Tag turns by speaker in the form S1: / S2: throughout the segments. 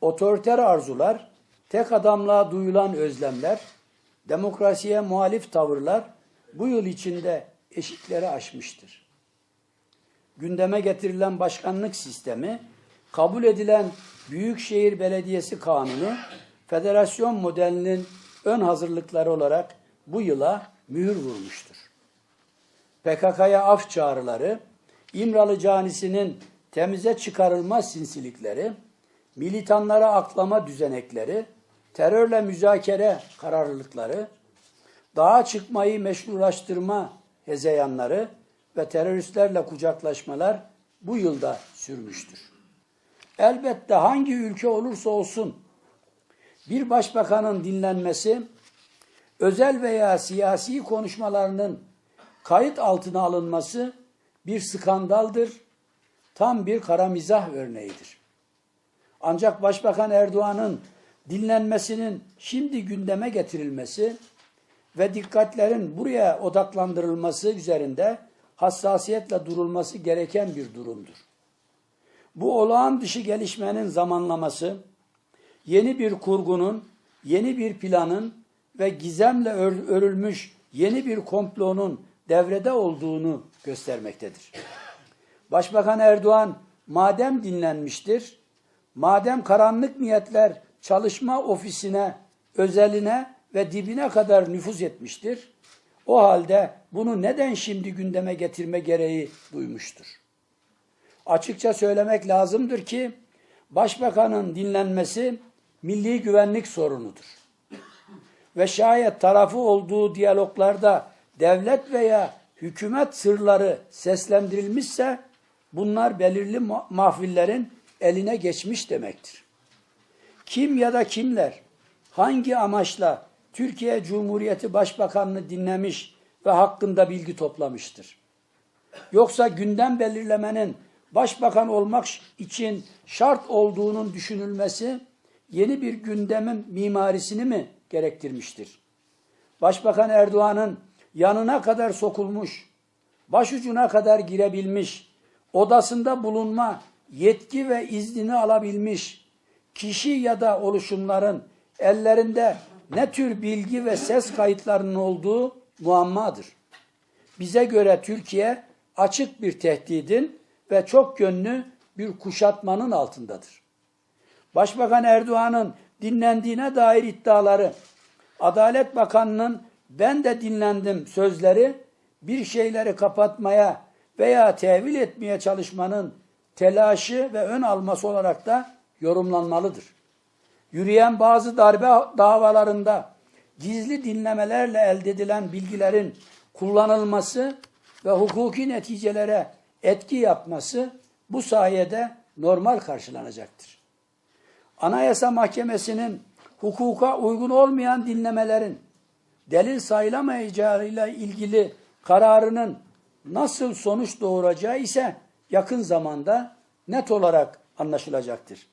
S1: otoriter arzular, tek adamlığa duyulan özlemler, demokrasiye muhalif tavırlar bu yıl içinde eşikleri aşmıştır. Gündeme getirilen başkanlık sistemi, kabul edilen Büyükşehir Belediyesi Kanunu, federasyon modelinin ön hazırlıkları olarak bu yıla mühür vurmuştur. PKK'ya af çağrıları, İmralı canisinin temize çıkarılma sinsilikleri, militanlara aklama düzenekleri, terörle müzakere kararlılıkları, dağa çıkmayı meşrulaştırma hezeyanları ve teröristlerle kucaklaşmalar bu yılda sürmüştür. Elbette hangi ülke olursa olsun bir başbakanın dinlenmesi, özel veya siyasi konuşmalarının kayıt altına alınması bir skandaldır, tam bir kara mizah örneğidir. Ancak Başbakan Erdoğan'ın dinlenmesinin şimdi gündeme getirilmesi ve dikkatlerin buraya odaklandırılması üzerinde hassasiyetle durulması gereken bir durumdur. Bu olağan dışı gelişmenin zamanlaması, yeni bir kurgunun, yeni bir planın ve gizemle ör- örülmüş yeni bir komplonun devrede olduğunu göstermektedir. Başbakan Erdoğan madem dinlenmiştir, madem karanlık niyetler çalışma ofisine, özeline ve dibine kadar nüfuz etmiştir, o halde bunu neden şimdi gündeme getirme gereği duymuştur? Açıkça söylemek lazımdır ki başbakanın dinlenmesi milli güvenlik sorunudur. Ve şayet tarafı olduğu diyaloglarda devlet veya hükümet sırları seslendirilmişse bunlar belirli ma- mahfillerin eline geçmiş demektir. Kim ya da kimler hangi amaçla Türkiye Cumhuriyeti Başbakanını dinlemiş ve hakkında bilgi toplamıştır? Yoksa gündem belirlemenin başbakan olmak için şart olduğunun düşünülmesi yeni bir gündemin mimarisini mi gerektirmiştir? Başbakan Erdoğan'ın yanına kadar sokulmuş, başucuna kadar girebilmiş, odasında bulunma yetki ve iznini alabilmiş kişi ya da oluşumların ellerinde ne tür bilgi ve ses kayıtlarının olduğu muammadır. Bize göre Türkiye açık bir tehdidin ve çok yönlü bir kuşatmanın altındadır. Başbakan Erdoğan'ın dinlendiğine dair iddiaları, Adalet Bakanı'nın ben de dinlendim sözleri bir şeyleri kapatmaya veya tevil etmeye çalışmanın telaşı ve ön alması olarak da yorumlanmalıdır. Yürüyen bazı darbe davalarında gizli dinlemelerle elde edilen bilgilerin kullanılması ve hukuki neticelere etki yapması bu sayede normal karşılanacaktır. Anayasa Mahkemesi'nin hukuka uygun olmayan dinlemelerin delil sayılamayacağıyla ilgili kararının nasıl sonuç doğuracağı ise yakın zamanda net olarak anlaşılacaktır.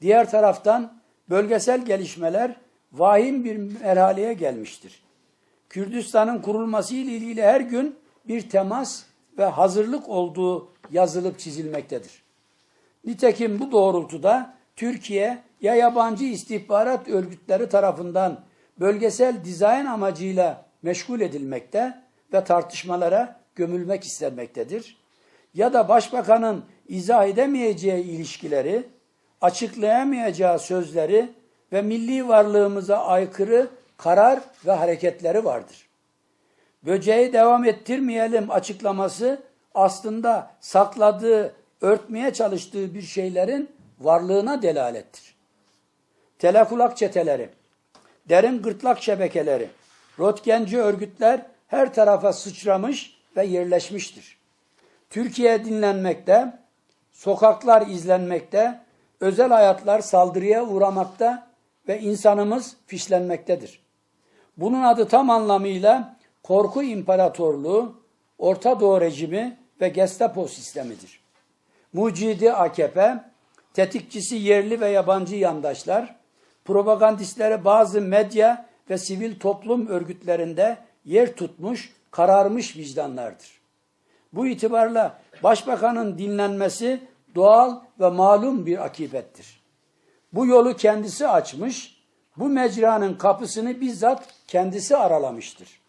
S1: Diğer taraftan bölgesel gelişmeler vahim bir merhaleye gelmiştir. Kürdistan'ın kurulması ile ilgili her gün bir temas ve hazırlık olduğu yazılıp çizilmektedir. Nitekim bu doğrultuda Türkiye ya yabancı istihbarat örgütleri tarafından bölgesel dizayn amacıyla meşgul edilmekte ve tartışmalara gömülmek istenmektedir. Ya da başbakanın izah edemeyeceği ilişkileri, açıklayamayacağı sözleri ve milli varlığımıza aykırı karar ve hareketleri vardır. Böceği devam ettirmeyelim açıklaması aslında sakladığı, örtmeye çalıştığı bir şeylerin varlığına delalettir. Telekulak çeteleri, derin gırtlak şebekeleri, rotgenci örgütler her tarafa sıçramış ve yerleşmiştir. Türkiye dinlenmekte, sokaklar izlenmekte, özel hayatlar saldırıya uğramakta ve insanımız fişlenmektedir. Bunun adı tam anlamıyla korku imparatorluğu, Orta Doğu rejimi ve Gestapo sistemidir. Mucidi AKP, tetikçisi yerli ve yabancı yandaşlar, propagandistleri bazı medya ve sivil toplum örgütlerinde yer tutmuş, kararmış vicdanlardır. Bu itibarla başbakanın dinlenmesi doğal ve malum bir akibettir. Bu yolu kendisi açmış, bu mecranın kapısını bizzat kendisi aralamıştır.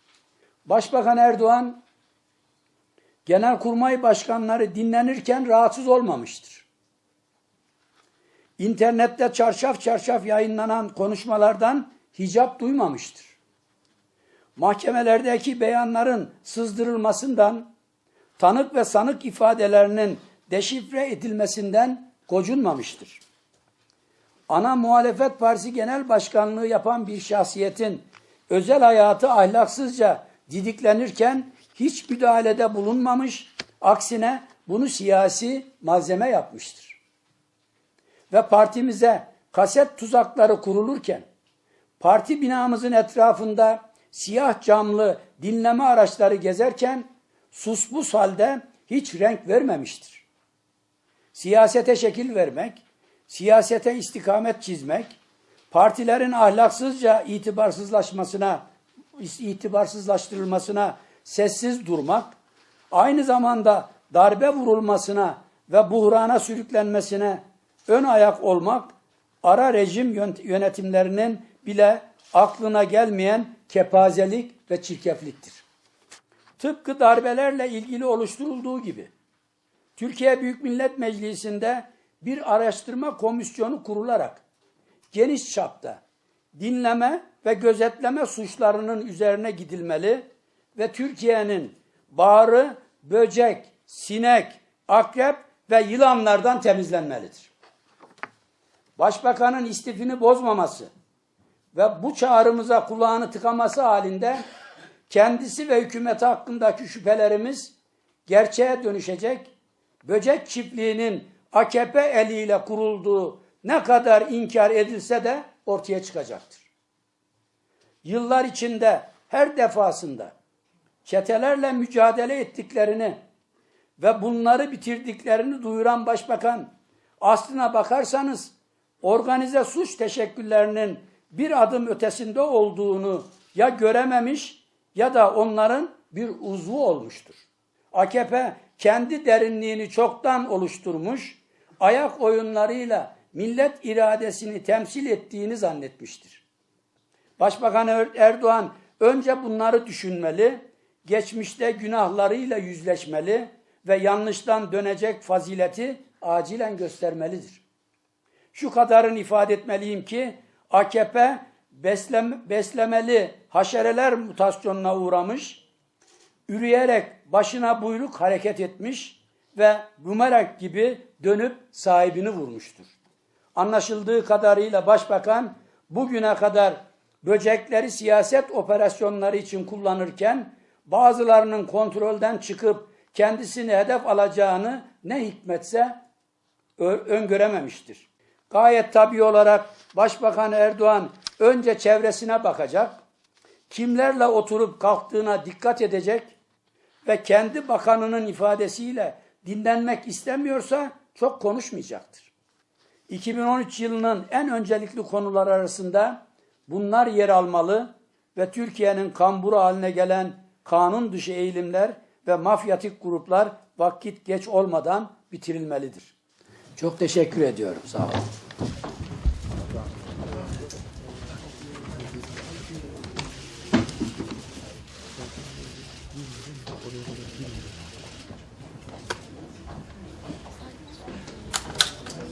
S1: Başbakan Erdoğan genelkurmay başkanları dinlenirken rahatsız olmamıştır. İnternette çarşaf çarşaf yayınlanan konuşmalardan hicap duymamıştır. Mahkemelerdeki beyanların sızdırılmasından, tanık ve sanık ifadelerinin deşifre edilmesinden gocunmamıştır. Ana muhalefet partisi genel başkanlığı yapan bir şahsiyetin özel hayatı ahlaksızca didiklenirken hiç müdahalede bulunmamış, aksine bunu siyasi malzeme yapmıştır. Ve partimize kaset tuzakları kurulurken, parti binamızın etrafında siyah camlı dinleme araçları gezerken suspus halde hiç renk vermemiştir. Siyasete şekil vermek, siyasete istikamet çizmek, partilerin ahlaksızca itibarsızlaşmasına, itibarsızlaştırılmasına sessiz durmak, aynı zamanda darbe vurulmasına ve buhrana sürüklenmesine ön ayak olmak, ara rejim yönetimlerinin bile aklına gelmeyen kepazelik ve çirkefliktir. Tıpkı darbelerle ilgili oluşturulduğu gibi, Türkiye Büyük Millet Meclisi'nde bir araştırma komisyonu kurularak geniş çapta dinleme ve gözetleme suçlarının üzerine gidilmeli ve Türkiye'nin bağrı, böcek, sinek, akrep ve yılanlardan temizlenmelidir. Başbakanın istifini bozmaması ve bu çağrımıza kulağını tıkaması halinde kendisi ve hükümeti hakkındaki şüphelerimiz gerçeğe dönüşecek, böcek çiftliğinin AKP eliyle kurulduğu ne kadar inkar edilse de ortaya çıkacaktır. Yıllar içinde her defasında çetelerle mücadele ettiklerini ve bunları bitirdiklerini duyuran başbakan aslına bakarsanız organize suç teşekküllerinin bir adım ötesinde olduğunu ya görememiş ya da onların bir uzvu olmuştur. AKP kendi derinliğini çoktan oluşturmuş, ayak oyunlarıyla millet iradesini temsil ettiğini zannetmiştir. Başbakan Er- Erdoğan önce bunları düşünmeli, geçmişte günahlarıyla yüzleşmeli ve yanlıştan dönecek fazileti acilen göstermelidir. Şu kadarını ifade etmeliyim ki AKP beslem, beslemeli haşereler mutasyonuna uğramış, üreyerek başına buyruk hareket etmiş ve bumerang gibi dönüp sahibini vurmuştur. Anlaşıldığı kadarıyla başbakan bugüne kadar böcekleri siyaset operasyonları için kullanırken bazılarının kontrolden çıkıp kendisini hedef alacağını ne hikmetse öngörememiştir. Gayet tabii olarak Başbakan Erdoğan önce çevresine bakacak, kimlerle oturup kalktığına dikkat edecek ve kendi bakanının ifadesiyle dinlenmek istemiyorsa çok konuşmayacaktır. 2013 yılının en öncelikli konular arasında bunlar yer almalı ve Türkiye'nin kamburu haline gelen kanun dışı eğilimler ve mafyatik gruplar vakit geç olmadan bitirilmelidir. Çok teşekkür ediyorum. Sağ olun.